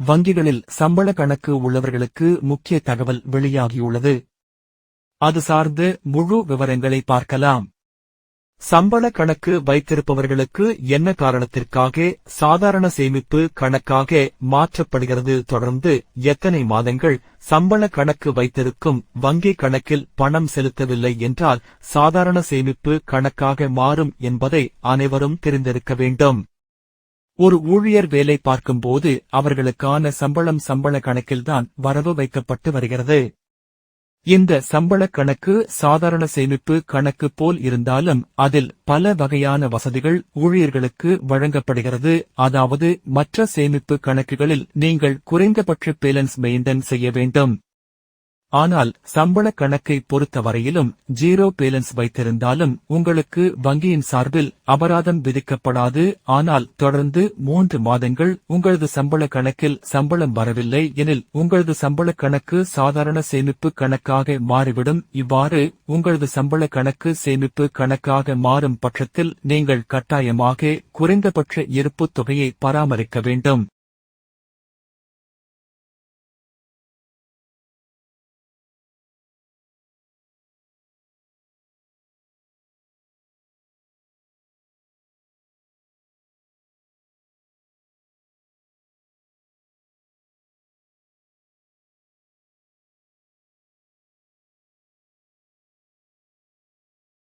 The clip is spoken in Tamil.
வங்கிகளில் சம்பள கணக்கு உள்ளவர்களுக்கு முக்கிய தகவல் வெளியாகியுள்ளது. அது சார்ந்து முழு விவரங்களை பார்க்கலாம். சம்பள கணக்கு வைத்திருப்பவர்களுக்கு என்ன காரணத்திற்காக சாதாரண சேமிப்பு கணக்காக மாற்றப்படுகிறது? தொடர்ந்து எத்தனை மாதங்கள் சம்பள கணக்கு வைத்திருக்கும்? வங்கி கணக்கில் பணம் செலுத்தவில்லை என்றால் சாதாரண சேமிப்பு கணக்காக மாறும் என்பதை அனைவரும் தெரிந்திருக்க வேண்டும். ஒரு ஊழியர் வேலை பார்க்கும்போது அவர்களுக்கான சம்பளம் சம்பள கணக்கில்தான் வரவு வைக்கப்பட்டு வருகிறது. இந்த சம்பள கணக்கு சாதாரண சேமிப்பு கணக்கு போல் இருந்தாலும் அதில் பல வகையான வசதிகள் ஊழியர்களுக்கு வழங்கப்படுகிறது. அதாவது மற்ற சேமிப்பு கணக்குகளில் நீங்கள் குறைந்தபட்ச பேலன்ஸ் மெயின்டன் செய்ய வேண்டும். ஆனால் சம்பள கணக்கை பொறுத்தவரையிலும் ஜீரோ பேலன்ஸ் வைத்திருந்தாலும் உங்களுக்கு வங்கியின் சார்பில் அபராதம் விதிக்கப்படாது. ஆனால் தொடர்ந்து மூன்று மாதங்கள் உங்களது சம்பள கணக்கில் சம்பளம் வரவில்லை எனில் உங்களது சம்பள கணக்கு சாதாரண சேமிப்பு கணக்காக மாறிவிடும். இவ்வாறு உங்களது சம்பள கணக்கு சேமிப்பு கணக்காக மாறும் பட்சத்தில் நீங்கள் கட்டாயமாக குறைந்தபட்ச இருப்புத் தொகையை பராமரிக்க வேண்டும்.